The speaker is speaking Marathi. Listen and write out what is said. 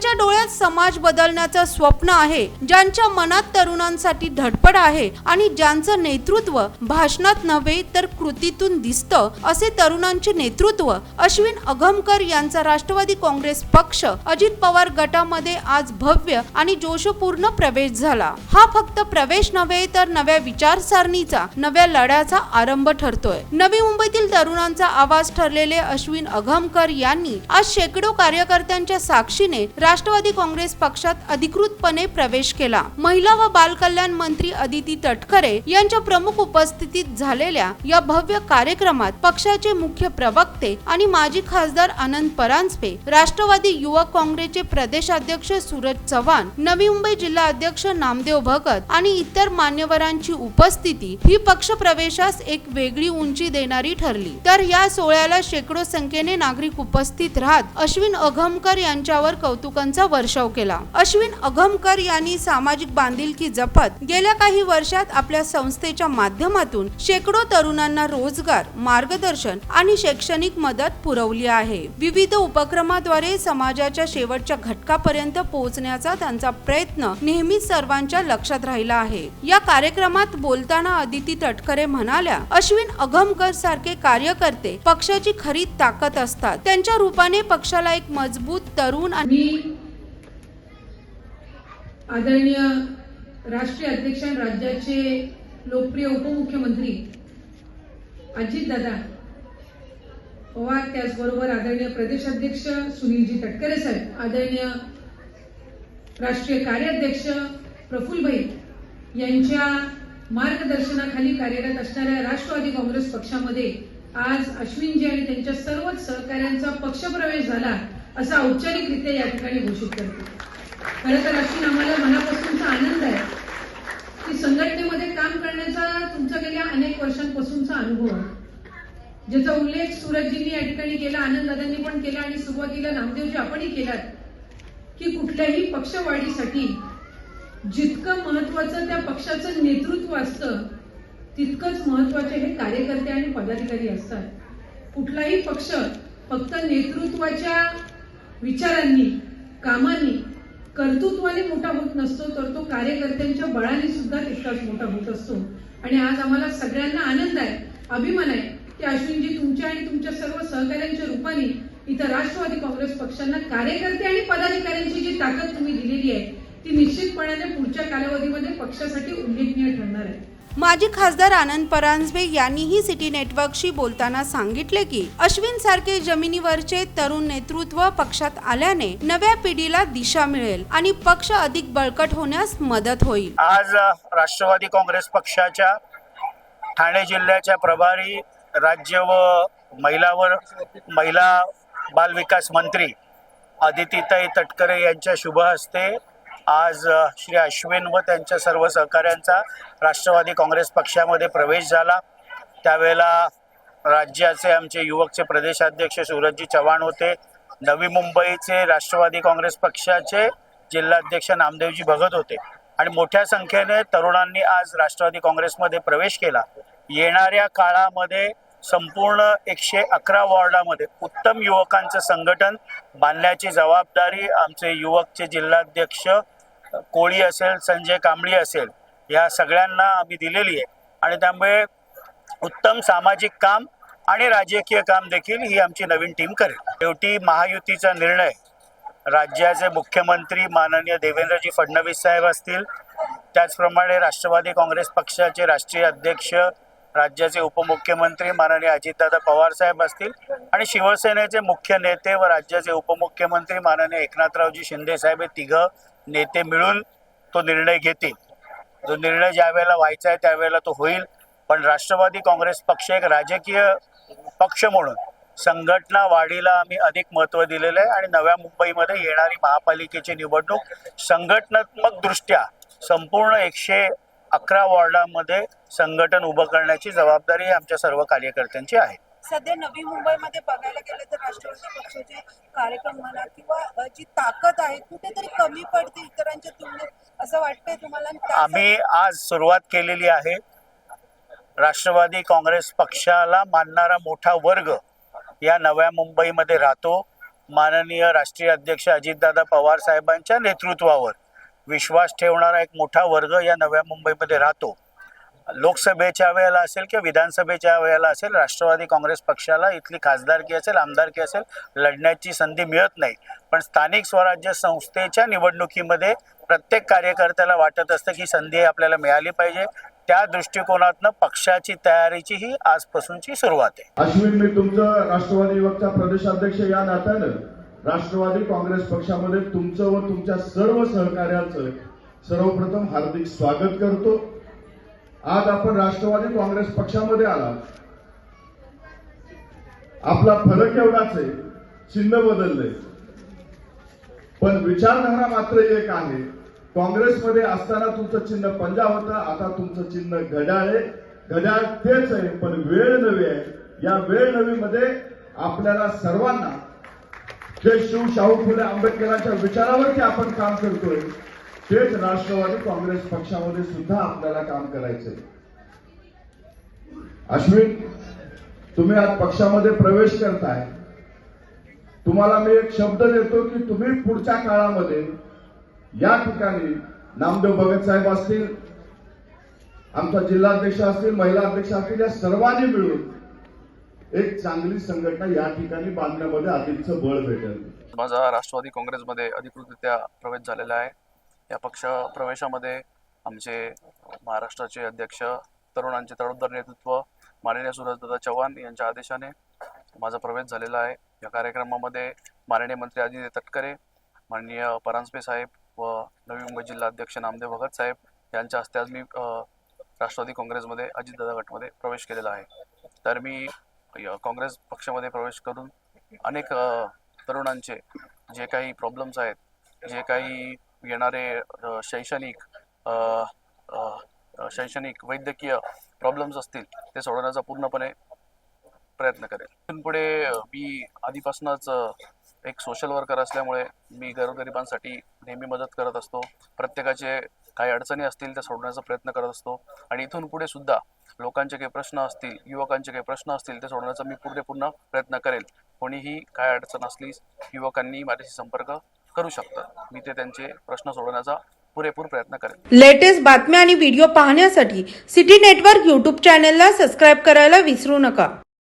ज्यांच्या डोळ्यात समाज बदलण्याचं स्वप्न आहे ज्यांच्या मनात तरुणांसाठी धडपड आहे आणि ज्यांचं नेतृत्व भाषणात नव्हे तर कृतीतून दिसतं असे तरुणांचे नेतृत्व अश्विन अगमकर यांचा राष्ट्रवादी काँग्रेस पक्ष अजित पवार गटामध्ये आज भव्य आणि जोशपूर्ण प्रवेश झाला. हा फक्त प्रवेश नव्हे तर नव्या विचारसरणीचा नव्या लढ्याचा आरंभ ठरतोय. नवी मुंबईतील तरुणांचा आवाज ठरलेले अश्विन अगमकर यांनी आज शेकडो कार्यकर्त्यांच्या साक्षीने राष्ट्रवादी काँग्रेस पक्षात अधिकृतपणे प्रवेश केला. महिला व बालकल्याण मंत्री अदिती तटकरे यांच्या प्रमुख उपस्थितीत झालेल्या या भव्य कार्यक्रमात पक्षाचे मुख्य प्रवक्ते आणि माजी खासदार आनंद परांजपे राष्ट्रवादी युवक काँग्रेसचे प्रदेशाध्यक्ष सूरज चव्हाण नवी मुंबई जिल्हा अध्यक्ष नामदेव भगत आणि इतर मान्यवरांची उपस्थिती ही पक्ष प्रवेशास एक वेगळी उंची देणारी ठरली. तर या सोहळ्याला शेकडो संख्येने नागरिक उपस्थित राहत अश्विन अघमकर यांच्यावर कौतुक कौतुकांचा वर्षाव केला. अश्विन अघमकर यांनी सामाजिक बांधिलकी जपत गेल्या काही वर्षात आपल्या संस्थेच्या माध्यमातून शेकडो तरुणांना रोजगार मार्गदर्शन आणि शैक्षणिक मदत पुरवली आहे. विविध उपक्रमाद्वारे समाजाच्या शेवटच्या घटकापर्यंत पोहोचण्याचा त्यांचा प्रयत्न नेहमीच सर्वांच्या लक्षात राहिला आहे. या कार्यक्रमात बोलताना अदिती तटकरे म्हणाल्या अश्विन अगमकर सारखे कार्यकर्ते पक्षाची खरी ताकद असतात. त्यांच्या रूपाने पक्षाला एक मजबूत तरुण आणि आदरणीय राष्ट्रीय अध्यक्ष आणि राज्याचे लोकप्रिय उपमुख्यमंत्री अजितदादा पवार त्याचबरोबर आदरणीय प्रदेशाध्यक्ष सुनीलजी तटकरे साहेब आदरणीय राष्ट्रीय कार्याध्यक्ष प्रफुल्लभाई यांच्या मार्गदर्शनाखाली कार्यरत असणाऱ्या राष्ट्रवादी काँग्रेस पक्षामध्ये आज अश्विनजी आणि त्यांच्या सर्वच सहकाऱ्यांचा पक्षप्रवेश झाला असा औपचारिकरित्या या ठिकाणी घोषित करते. खरं तर अशी आम्हाला मनापासूनचा आनंद आहे. की संघटनेमध्ये काम करण्याचा तुमचा गेल्या अनेक वर्षांपासूनचा अनुभव आहे. ज्याचा उल्लेख सूरजजींनी या ठिकाणी केला आनंददादांनी पण केला आणि सुरुवातीला नामदेवजी आपणही केलात. की कुठल्याही पक्षवाढीसाठी जितकं महत्वाचं त्या पक्षाचं नेतृत्व असतं तितकंच महत्त्वाचे हे कार्यकर्ते आणि पदाधिकारी असतात. कुठलाही पक्ष फक्त नेतृत्वाच्या विचारांनी कामांनी कर्तृत्वाने मोठा होत नसतो तर तो कार्यकर्त्यांच्या बळाने सुद्धा तितकाच मोठा होत असतो. आणि आज आम्हाला सगळ्यांना आनंद आहे अभिमान आहे की अश्विनजी तुमच्या आणि तुमच्या सर्व सहकाऱ्यांच्या रूपाने इथं राष्ट्रवादी काँग्रेस पक्षांना कार्यकर्ते आणि पदाधिकाऱ्यांची जी ताकद तुम्ही दिलेली आहे ती निश्चितपणाने पुढच्या कालावधीमध्ये पक्षासाठी उल्लेखनीय ठरणार आहे. माजी खासदार आनंद परांजपे यांनीही सिटी नेटवर्कशी बोलताना सांगितले की अश्विन सारखे जमिनीवरचे तरुण नेतृत्व पक्षात आल्याने नव्या पिढीला दिशा मिळेल आणि पक्ष अधिक बळकट होण्यास मदत होईल. आज राष्ट्रवादी काँग्रेस पक्षाच्या ठाणे जिल्ह्याच्या प्रभारी राज्य व महिलावर महिला बालविकास मंत्री अदितीताई तटकरे यांच्या शुभ हस्ते आज श्री अश्विन व त्यांच्या सर्व सहकाऱ्यांचा राष्ट्रवादी काँग्रेस पक्षामध्ये प्रवेश झाला. त्यावेळेला राज्याचे आमचे युवकचे प्रदेशाध्यक्ष सूरजजी चव्हाण होते. नवी मुंबईचे राष्ट्रवादी काँग्रेस पक्षाचे जिल्हाध्यक्ष नामदेवजी भगत होते. आणि मोठ्या संख्येने तरुणांनी आज राष्ट्रवादी काँग्रेसमध्ये प्रवेश केला. येणाऱ्या काळामध्ये संपूर्ण एकशे अकरा वॉर्डामध्ये उत्तम युवकांचं संघटन बांधण्याची जबाबदारी आमचे युवकचे जिल्हाध्यक्ष कोळी असेल संजय कांबळी असेल या सगळ्यांना आम्ही दिलेली आहे. आणि त्यामुळे उत्तम सामाजिक काम आणि राजकीय काम देखील ही आमची नवीन टीम करेल. शेवटी महायुतीचा निर्णय राज्याचे मुख्यमंत्री माननीय देवेंद्रजी फडणवीस साहेब असतील. त्याचप्रमाणे राष्ट्रवादी काँग्रेस पक्षाचे राष्ट्रीय अध्यक्ष राज्याचे उपमुख्यमंत्री माननीय अजितदादा पवार साहेब असतील आणि शिवसेनेचे मुख्य नेते व राज्याचे उपमुख्यमंत्री माननीय एकनाथरावजी शिंदे साहेब हे तिघं नेते मिळून तो निर्णय घेतील. जो निर्णय ज्या वेळेला व्हायचा आहे त्यावेळेला तो होईल. पण राष्ट्रवादी काँग्रेस पक्ष एक राजकीय पक्ष म्हणून संघटना वाढीला आम्ही अधिक महत्त्व दिलेलं आहे आणि नव्या मुंबईमध्ये येणारी महापालिकेची निवडणूक संघटनात्मक दृष्ट्या संपूर्ण एकशे अकरा वॉर्डामध्ये संघटन उभं करण्याची जबाबदारी आमच्या सर्व कार्यकर्त्यांची आहे. सध्या नवी मुंबईमध्ये बघायला गेलं तर राष्ट्रवादी पक्षाचे कार्यक्रम म्हणा किंवा जी ताकद आहे कुठेतरी कमी पडते इतरांच्या तुलनेत असं वाटतंय तुम्हाला? आम्ही आज सुरुवात केलेली आहे. राष्ट्रवादी काँग्रेस पक्षाला मानणारा मोठा वर्ग या नव्या मुंबईमध्ये राहतो. माननीय राष्ट्रीय अध्यक्ष अजितदादा पवार साहेबांच्या नेतृत्वावर. विश्वास ठेवणारा एक मोठा वर्ग या नव्या मुंबईमध्ये राहतो. लोकसभेच्या वेळेला असेल किंवा विधानसभेच्या वेळेला असेल राष्ट्रवादी काँग्रेस पक्षाला इथली खासदारकी असेल आमदारकी असेल लढण्याची संधी मिळत नाही. पण स्थानिक स्वराज्य संस्थेच्या निवडणुकीमध्ये प्रत्येक कार्यकर्त्याला वाटत असतं की संधी आपल्याला मिळाली पाहिजे. त्या दृष्टिकोनातनं पक्षाची तयारीची ही आजपासूनची सुरुवात आहे. अश्विन मी तुमचं राष्ट्रवादी युवकचा प्रदेशाध्यक्ष या नात्यानं राष्ट्रवादी काँग्रेस पक्षामध्ये तुमचं व तुमच्या सर्व सहकार्याचं सर्वप्रथम हार्दिक स्वागत करतो. आज आपण राष्ट्रवादी काँग्रेस पक्षामध्ये आला आपला फरक एवढाच आहे चिन्ह बदललंय. पण विचारधारा मात्र एक आहे. काँग्रेसमध्ये असताना तुमचं चिन्ह पंजा होतं आता तुमचं चिन्ह घड्याळ आहे. घड्याळ तेच आहे पण वेळ नवी आहे. या वेळ नवीमध्ये आपल्याला सर्वांना जे शिव शाहू फुले आंबेडकरांच्या विचारावरती आपण काम करतोय? तेच राष्ट्रवादी काँग्रेस पक्षामध्ये सुद्धा आपल्याला काम करायचंय. अश्विन तुम्ही आज पक्षामध्ये प्रवेश करताय. तुम्हाला मी एक शब्द देतो की तुम्ही पुढच्या काळामध्ये या ठिकाणी नामदेव भगत साहेब असतील आमचा जिल्हाध्यक्ष असतील महिला अध्यक्ष असतील या सर्वांनी मिळून एक चांगली संघटना या ठिकाणी बांधण्यामध्ये अधिकचं बळ भेटेल. माझा राष्ट्रवादी काँग्रेसमध्ये अधिकृतरित्या प्रवेश झालेला आहे. या पक्ष प्रवेशामध्ये आमचे महाराष्ट्राचे अध्यक्ष तरुणांचे तडफदार नेतृत्व माननीय सुरजदादा चव्हाण यांच्या आदेशाने माझा प्रवेश झालेला आहे. या कार्यक्रमामध्ये माननीय मंत्री आदित्य तटकरे माननीय परांजपे साहेब व नवी मुंबई जिल्हा अध्यक्ष नामदेव भगत साहेब यांच्या हस्ते आज मी राष्ट्रवादी काँग्रेसमध्ये अजितदादा गटमध्ये प्रवेश केलेला आहे. तर मी काँग्रेस पक्षामध्ये प्रवेश करून अनेक तरुणांचे जे काही प्रॉब्लेम्स आहेत जे काही येणारे शैक्षणिक शैक्षणिक वैद्यकीय प्रॉब्लेम्स असतील ते सोडवण्याचा पूर्णपणे प्रयत्न करेल. इथून पुढे मी आधीपासूनच एक सोशल वर्कर असल्यामुळे मी गरगरिबांसाठी नेहमी मदत करत असतो. प्रत्येकाचे काही अडचणी असतील त्या सोडवण्याचा प्रयत्न करत असतो. आणि इथून पुढे सुद्धा लोकांचे काही प्रश्न असतील युवकांचे काही प्रश्न असतील ते सोडवण्याचा मी पुढे पूर्ण प्रयत्न करेल. कोणीही काय अडचण असली युवकांनी माझ्याशी संपर्क करू शकतात. मी ते त्यांचे प्रश्न सोडवण्याचा पुरेपूर प्रयत्न करेन लेटेस्ट बातम्या आणि व्हिडिओ पाहण्यासाठी सिटी नेटवर्क यूट्यूब चॅनेलला सबस्क्राईब करायला विसरू नका.